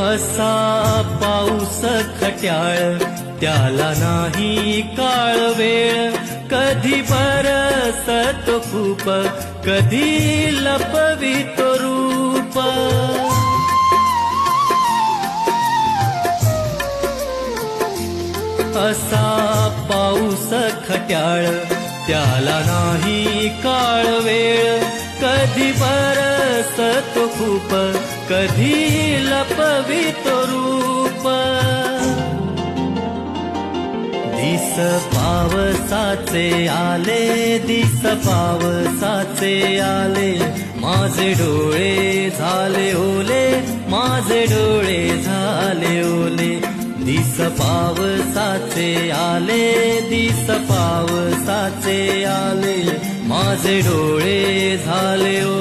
असा पाऊस खट्याळ त्याला नाही काळ वेळ कधी बरसतो खूप कधी लपवितो रूप. असा पाऊस खट्याळ त्याला नाही काळ वेळ कधी बरसतो खूप कधी लपवितो रूप. दिस पावसाचे आले दिस पावसाचे आले. माझे डोळे झाले ओले माझे डोळे झाले ओले. दिस पावसाचे आले दिस पावसाचे आले. माझे डोळे झाले ओ.